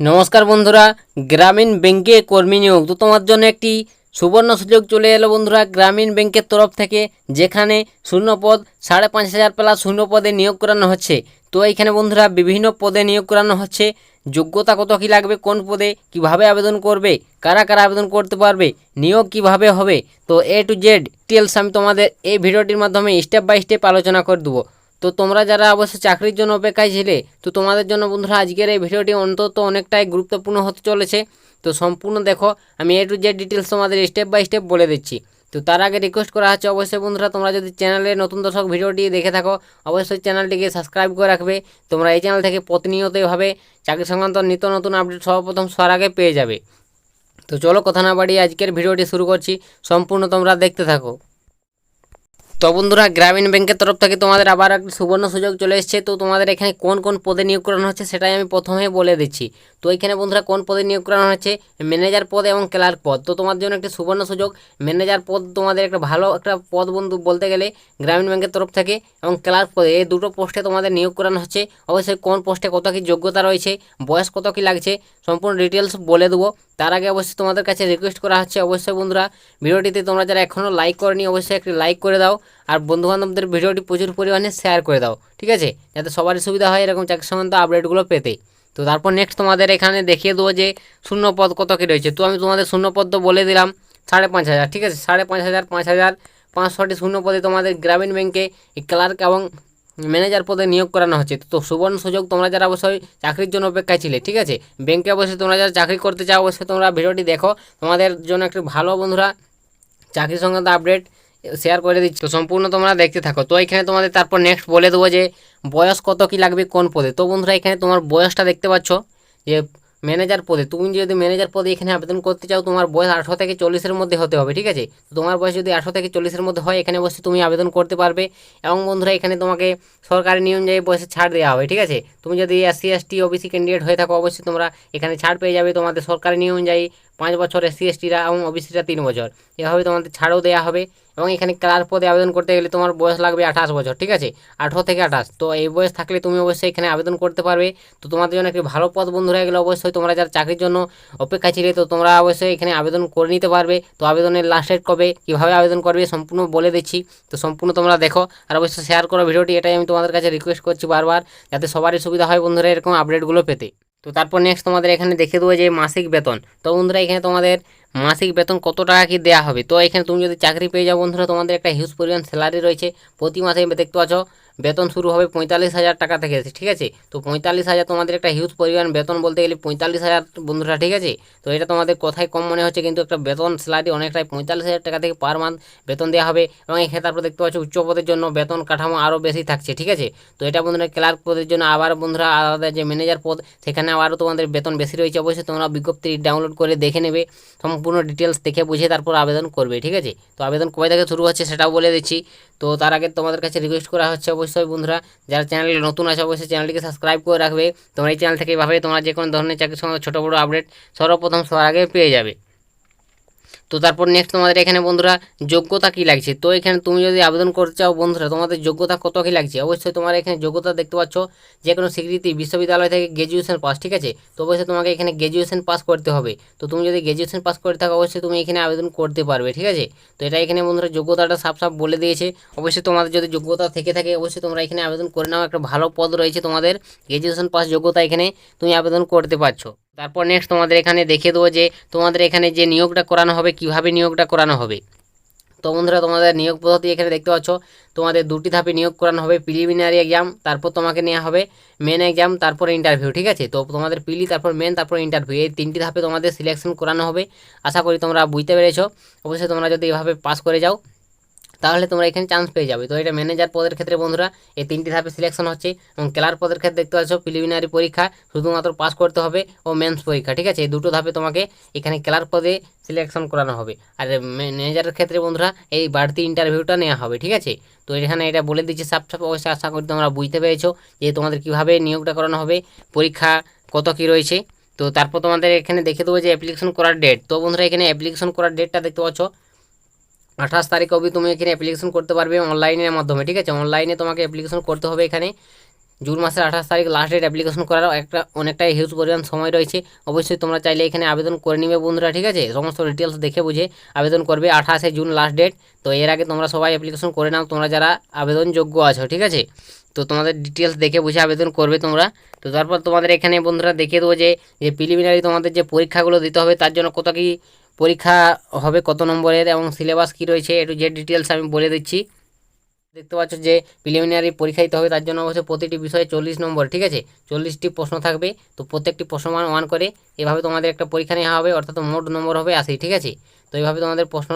নমস্কার বন্ধুরা, গ্রামীণ ব্যাংকে কর্মী নিয়োগ। তো তোমার জন্য একটি সুবর্ণ সুযোগ চলে এলো বন্ধুরা, গ্রামীণ ব্যাংকের তরফ থেকে, যেখানে শূন্য পদ সাড়ে পাঁচ হাজার প্লাস শূন্য পদে নিয়োগ করানো হচ্ছে। তো এইখানে বন্ধুরা, বিভিন্ন পদে নিয়োগ করানো হচ্ছে। যোগ্যতা কত, কী লাগবে, কোন পদে, কীভাবে আবেদন করবে, কারা কারা আবেদন করতে পারবে, নিয়োগ কীভাবে হবে, তো এ টু জেড ডিটেলস আমি তোমাদের এই ভিডিওটির মাধ্যমে স্টেপ বাই স্টেপ আলোচনা করে দেবো। তো তোমরা যারা অবশ্য চাকরির জন্য অপেক্ষায় ছিলে, তো তোমাদের জন্য বন্ধুরা আজকের এই ভিডিওটি অন্তত অনেকটাই গুরুত্বপূর্ণ হতে চলেছে। তো সম্পূর্ণ দেখো, আমি এ টু জেড ডিটেলস তোমাদের স্টেপ বাই স্টেপ বলে দিচ্ছি। তো তার আগে রিকোয়েস্ট করা হচ্ছে অবশ্যই বন্ধুরা, তোমরা যদি চ্যানেলে নতুন দর্শক ভিডিওটি দেখে থাকো, অবশ্যই চ্যানেলটিকে সাবস্ক্রাইব করে রাখবে। তোমরা এই চ্যানেল থেকে প্রতিনিয়ত এভাবে চাকরি সংক্রান্ত নিত্য নতুন আপডেট সর্বপ্রথম সবার আগে পেয়ে যাবে। তো চলো কথা না বাড়িয়ে আজকের ভিডিওটি শুরু করছি। সম্পূর্ণ তোমরা দেখতে থাকো। তো বন্ধুরা, গ্রামীণ ব্যাংকের তরফ থেকে তোমাদের আবার একটা সুবর্ণ সুযোগ চলে এসেছে। তো তোমাদের এখানে কোন কোন পদে নিয়োগ করানো হচ্ছে সেটাই আমি প্রথমে বলে দিচ্ছি। তো এখানে বন্ধুরা, কোন পদে নিয়োগ করানো হচ্ছে? ম্যানেজার পদ এবং ক্লার্ক পদ। তো তোমার জন্য একটি সুবর্ণ সুযোগ। ম্যানেজার পদ তোমাদের একটা ভালো একটা পদ বন্ধু বলতে গেলে গ্রামীণ ব্যাংকের তরফ থেকে এবং ক্লার্ক পদে। এই দুটো পোস্টে তোমাদের নিয়োগ করানো হচ্ছে। অবশ্যই কোন পোস্টে কত কী যোগ্যতা রয়েছে, বয়স কত কী লাগছে, সম্পূর্ণ ডিটেলস বলে দেবো। তার আগে অবশ্যই তোমাদের কাছে রিকোয়েস্ট করা হচ্ছে। অবশ্যই বন্ধুরা, ভিডিওটিতে তোমরা যারা এখনও লাইক করনি, অবশ্যই একটি লাইক করে দাও। আর বন্ধুবান্ধবদের ভিডিওটি প্রচুর পরিমাণে শেয়ার করে দাও, ঠিক আছে? যাতে সবারই সুবিধা হয় এরকম চাকরি সংক্রান্ত আপডেটগুলো পেতে। তো তারপর নেক্সট তোমাদের এখানে দেখিয়ে দেবো যে শূন্য পদ কত কী রয়েছে। তো আমি তোমাদের শূন্য পদ তো বলে দিলাম, সাড়ে পাঁচ হাজার, ঠিক আছে? সাড়ে পাঁচ হাজার পাঁচ হাজার, পাঁচশোটি শূন্য পদে তোমাদের গ্রামীণ ব্যাংকে ক্লার্ক এবং ম্যানেজার পদে নিয়োগ করানো হচ্ছে। তো সুবর্ণ সুযোগ তোমরা যারা অবশ্যই চাকরির জন্য অপেক্ষায় ছিলে, ঠিক আছে? ব্যাংকে অবশ্যই তোমরা যারা চাকরি করতে চাও, অবশ্যই তোমরা ভিডিওটি দেখো। তোমাদের জন্য একটি ভালো বন্ধুরা, চাকরি সংক্রান্ত আপডেট শেয়ার করে দিচ্ছি। তো সম্পূর্ণ তোমরা দেখতে থাকো। তো এখানে তোমাদের তারপর নেক্সট বলে দেবো যে, বয়স কত কি লাগবে কোন পদে? তো বন্ধুরা, এখানে তোমার বয়সটা দেখতে পাচ্ছ যে ম্যানেজার পদে। তুমি যদি ম্যানেজার পদে এখানে আবেদন করতে চাও, তোমার বয়স আঠারো থেকে চল্লিশের মধ্যে হতে হবে, ঠিক আছে? তো তোমার বয়স যদি আঠারো থেকে চল্লিশের মধ্যে হয়, এখানে অবশ্যই তুমি আবেদন করতে পারবে। এবং বন্ধুরা, এখানে তোমাকে সরকারি নিয়ম অনুযায়ী বয়সে ছাড় দেওয়া হবে, ঠিক আছে? তুমি যদি এসসি এসটি ওবিসি ক্যান্ডিডেট হয়ে থাকো, অবশ্যই তোমরা এখানে ছাড় পেয়ে যাবে। তোমাদের সরকারি নিয়ম অনুযায়ী পাঁচ বছর এসসি এসটিরা এবং ওবিসিরা তিন বছর। এভাবে তোমাদের ছাড়ও দেওয়া হবে এবং এখানে ক্লার্ক পদে আবেদন করতে গেলে তোমার বয়স লাগবে আঠাশ বছর, ঠিক আছে? আঠারো থেকে আঠাশ। তো এই বয়স থাকলে তুমি অবশ্যই এখানে আবেদন করতে পারবে। তো তোমাদের জন্য একটি ভালো পদ বন্ধু হয়ে গেলে অবশ্যই তোমরা যারা চাকরির জন্য অপেক্ষা ছিলে, তো তোমরা অবশ্যই এখানে আবেদন করে নিতে পারবে। তো আবেদনের লাস্ট ডেট কবে, কীভাবে আবেদন করবে সম্পূর্ণ বলে দিচ্ছি। তো সম্পূর্ণ তোমরা দেখো আর অবশ্যই শেয়ার করো ভিডিওটি। এটাই আমি তোমাদের কাছে রিকোয়েস্ট করছি বারবার, যাতে সবারই সুবিধা হয় বন্ধুরা এরকম আপডেটগুলো পেতে। তো তারপর নেক্সট তোমাদের এখানে দেখে দেবো যে মাসিক বেতন। তো বন্ধুরা এখানে তোমাদের মাসিক বেতন কত টাকা কি দেওয়া হবে? তো এখানে তুমি যদি চাকরি পেয়ে যাও বন্ধুরা, তোমাদের একটা হিউজ পরিমাণ স্যালারি রয়েছে। প্রতি মাসে দেখতে পাচ্ছ, বেতন শুরু হবে পঁয়তাল্লিশ হাজার টাকা থেকে ঠিক আছে? তো পঁয়তাল্লিশ হাজার তোমাদের একটা হিউজ পরিমাণ বেতন বলতে গেলে পঁয়তাল্লিশ হাজার বন্ধুরা, ঠিক আছে? তো এটা তোমাদের কোথায় কম মনে হচ্ছে, কিন্তু একটা বেতন স্যালারি অনেকটাই পঁয়তাল্লিশ হাজার টাকা থেকে পার মান্থ বেতন দেওয়া হবে। এবং এক্ষেত্রে তারপর দেখতে পাচ্ছ, উচ্চ পদের জন্য বেতন কাঠামো আরও বেশি থাকছে, ঠিক আছে? তো এটা বন্ধুরা ক্লার্ক পদের জন্য আবার বন্ধুরা আলাদা যে ম্যানেজার পদ, সেখানে আবারও তোমাদের বেতন বেশি রয়েছে। অবশ্যই তোমরা বিজ্ঞপ্তি ডাউনলোড করে দেখে নেবে। সম্পূর্ণ ডিটেলস দেখে বুঝে তারপর আবেদন করবে, ঠিক আছে? তো আবেদন কবে থেকে শুরু হচ্ছে সেটাও বলে দিচ্ছি। তো তার আগে তোমাদের কাছে রিকোয়েস্ট করা হচ্ছে অবশ্যই বন্ধুরা, যারা চ্যানেলে নতুন আছে অবশ্যই চ্যানেলটিকে সাবস্ক্রাইব করে রাখবে। তোমার এই চ্যানেল থেকে এভাবে তোমরা যে কোনো ধরনের চাকরির সঙ্গে ছোটো বড়ো আপডেট সর্বপ্রথম সবার আগে পেয়ে যাবে। তো তারপর নেক্সট তোমাদের এখানে বন্ধুরা যোগ্যতা কী লাগছে? তো এখানে তুমি যদি আবেদন করতে চাও বন্ধুরা, তোমাদের যোগ্যতা কত কী লাগছে? অবশ্যই তোমার এখানে যোগ্যতা দেখতে পাচ্ছ যে কোনো স্বীকৃতি বিশ্ববিদ্যালয় থেকে গ্র্যাজুয়েশন পাস ঠিক আছে? তো অবশ্যই তোমাকে এখানে গ্র্যাজুয়েশন পাস করতে হবে। তো তুমি যদি গ্র্যাজুয়েশন পাস করে থাকো, অবশ্যই তুমি এখানে আবেদন করতে পারবে, ঠিক আছে? তো এটা এখানে বন্ধুরা যোগ্যতাটা সাফ সাফ বলে দিয়েছে। অবশ্যই তোমাদের যদি যোগ্যতা থেকে থাকে, অবশ্যই তোমরা এখানে আবেদন করে নাও। একটা ভালো পদ রয়েছে তোমাদের গ্র্যাজুয়েশন পাস যোগ্যতা এখানে তুমি আবেদন করতে পারছ। তারপর নেক্সট তোমাদের এখানে দেখিয়ে দেবো যে তোমাদের এখানে যে নিয়োগটা করানো হবে, কীভাবে নিয়োগটা করানো হবে। তো বন্ধুরা, তোমাদের নিয়োগ পদ্ধতি এখানে দেখতে পাচ্ছ। তোমাদের দুটি ধাপে নিয়োগ করানো হবে প্রিলিমিনারি এক্সাম তারপর তোমাকে নেওয়া হবে মেন এক্সাম তারপর ইন্টারভিউ ঠিক আছে? তো তোমাদের পিলি তারপর মেন তারপর ইন্টারভিউ এই তিনটি ধাপে তোমাদের সিলেকশন করানো হবে। আশা করি তোমরা বুঝতে পেরেছ। অবশ্যই তোমরা যদি এভাবে পাস করে যাও তাহলে তোমরা এখানে চান্স পেয়ে যাবে। তো এটা ম্যানেজার পদের ক্ষেত্রে বন্ধুরা, এই তিনটি ধাপে সিলেকশন হচ্ছে এবং ক্লার পদের ক্ষেত্রে দেখতে পাচ্ছ প্রিলিমিনারি পরীক্ষা শুধুমাত্র পাস করতে হবে ও মেন্স পরীক্ষা, ঠিক আছে? এই দুটো ধাপে তোমাকে এখানে ক্লার পদে সিলেকশন করানো হবে। আর ম্যানেজারের ক্ষেত্রে বন্ধুরা, এই বাড়তি ইন্টারভিউটা নেওয়া হবে, ঠিক আছে? তো এখানে এটা বলে দিচ্ছি সাপ সাপ অবশ্যই আশা করি তোমরা বুঝতে পেরেছ যে তোমাদের কীভাবে নিয়োগটা করানো হবে, পরীক্ষা কত কী রয়েছে। তো তারপর তোমাদের এখানে দেখে দেবো যে অ্যাপ্লিকেশন করার ডেট তো বন্ধুরা, এখানে অ্যাপ্লিকেশন করার ডেটটা দেখতে পাচ্ছ আঠাশ তারিখ অবধি তুমি এখানে অ্যাপ্লিকেশন করতে পারবে অনলাইনের মাধ্যমে, ঠিক আছে? অনলাইনে তোমাকে অ্যাপ্লিকেশন করতে হবে এখানে। জুন মাসের আঠাশ তারিখ লাস্ট ডেট অ্যাপ্লিকেশন করার একটা অনেকটাই হিউজ পরিমাণ সময় রয়েছে। অবশ্যই তোমরা চাইলে এখানে আবেদন করে নিবে বন্ধুরা, ঠিক আছে? সমস্ত ডিটেলস দেখে বুঝে আবেদন করবে আঠাশে জুন লাস্ট ডেট তো এর আগে তোমরা সবাই অ্যাপ্লিকেশন করে নাও, তোমরা যারা আবেদনযোগ্য আছো, ঠিক আছে? তো তোমাদের ডিটেলস দেখে বুঝে আবেদন করবে তোমরা। তো তারপর তোমাদের এখানে বন্ধুরা দেখিয়ে দেবো যে যে প্রিলিমিনারি তোমাদের যে পরীক্ষাগুলো দিতে হবে, তার জন্য কত কি পরীক্ষা হবে কত নম্বরের এবং সিলেবাস কী রয়েছে একটু যে ডিটেলস আমি বলে দিচ্ছি। দেখতে পাচ্ছ যে প্রিলিমিনারি পরীক্ষা দিতে হবে, তার জন্য অবশ্যই প্রতিটি বিষয়ে চল্লিশ নম্বর, ঠিক আছে? চল্লিশটি প্রশ্ন থাকবে, তো প্রত্যেকটি প্রশ্ন মান ওয়ান করে। এভাবে তোমাদের একটা পরীক্ষা নেওয়া হবে, অর্থাৎ মোট নম্বর হবে আশি, ঠিক আছে? তো এইভাবে তোমাদের প্রশ্ন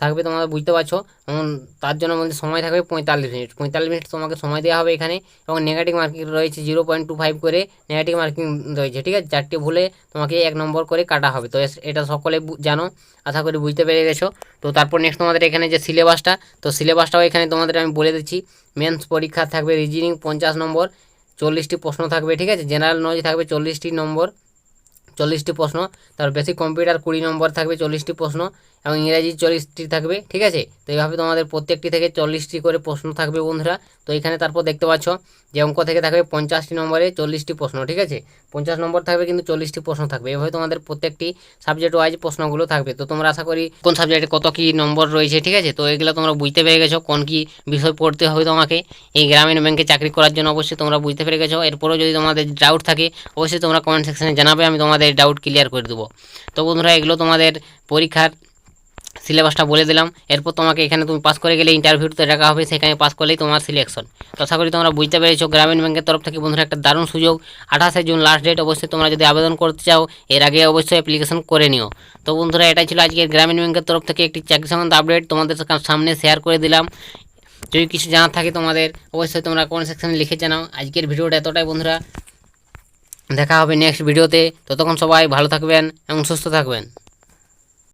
থাকবে তোমরা বুঝতে পারছ। এবং তার জন্য আমাদের সময় থাকবে পঁয়তাল্লিশ মিনিট। পঁয়তাল্লিশ মিনিট তোমাকে সময় দেওয়া হবে এখানে। এবং নেগেটিভ মার্কিং রয়েছে জিরো পয়েন্ট টু ফাইভ করে নেগেটিভ মার্কিং রয়েছে, ঠিক আছে? চারটি ভুলে তোমাকে এক নম্বর করে কাটা হবে। তো এটা সকলে জানো। আশা করি বুঝতে পেরে গেছো। তো তারপর নেক্সট তোমাদের এখানে যে সিলেবাসটা তো সিলেবাসটাও এখানে তোমাদের আমি বলে দিচ্ছি। মেন্স পরীক্ষা থাকবে রিজনিং পঞ্চাশ নম্বর। চল্লিশটি প্রশ্ন থাকবে, ঠিক আছে? জেনারেল নলেজ থাকবে চল্লিশটি নম্বর। চল্লিশটি প্রশ্ন। তারপর বেসিক কম্পিউটার কুড়ি নম্বর থাকবে চল্লিশটি প্রশ্ন। এবং ইংরাজি চল্লিশটি থাকবে, ঠিক আছে? তো এইভাবে তোমাদের প্রত্যেকটি থেকে চল্লিশটি করে প্রশ্ন থাকবে বন্ধুরা। তো এখানে তারপর দেখতে পাচ্ছ যে অঙ্ক থেকে থাকবে পঞ্চাশটি নম্বরে চল্লিশটি প্রশ্ন, ঠিক আছে? পঞ্চাশ নম্বর থাকবে কিন্তু চল্লিশটি প্রশ্ন থাকবে। এভাবে তোমাদের প্রত্যেকটি সাবজেক্ট ওয়াইজ প্রশ্নগুলো থাকবে। তো তোমরা আশা করি কোন সাবজেক্টে কত কী নম্বর রয়েছে, ঠিক আছে? তো এগুলো তোমরা বুঝতে পেরে গেছো কোন কী বিষয় পড়তে হবে তোমাকে। এই গ্রামীণ ব্যাংকে চাকরি করার জন্য অবশ্যই তোমরা বুঝতে পেরে গেছো। এরপরেও যদি তোমাদের ডাউট থাকে, অবশ্যই তোমরা কমেন্ট সেকশনে জানাবে, আমি তোমাদের ডাউট ক্লিয়ার করে দেবো। তো বন্ধুরা, এগুলো তোমাদের পরীক্ষার সিলেবাসটা বলে দিলাম। এরপর তোমাকে এখানে তুমি পাস করে গেলে ইন্টারভিউতে ডাকা হবে, সেখানে পাস করলেই তোমার সিলেকশন তো আশা করি তোমরা বুঝতে পেরেছ, গ্রামীণ ব্যাংকের তরফ থেকে বন্ধুরা একটা দারুণ সুযোগ। আঠাশে জুন লাস্ট ডেট অবশ্যই তোমরা যদি আবেদন করতে চাও, এর আগে অবশ্যই অ্যাপ্লিকেশন করে নিও। তো বন্ধুরা, এটাই ছিল আজকের গ্রামীণ ব্যাংকের তরফ থেকে একটি চাকরি সংক্রান্ত আপডেট তোমাদের সামনে শেয়ার করে দিলাম। যদি কিছু জানার থাকে তোমাদের, অবশ্যই তোমরা কমেন্ট সেকশনে লিখে জানাও। আজকের ভিডিওটা এতটাই বন্ধুরা। দেখা হবে নেক্সট ভিডিওতে ততক্ষণ সবাই ভালো থাকবেন এবং সুস্থ থাকবেন।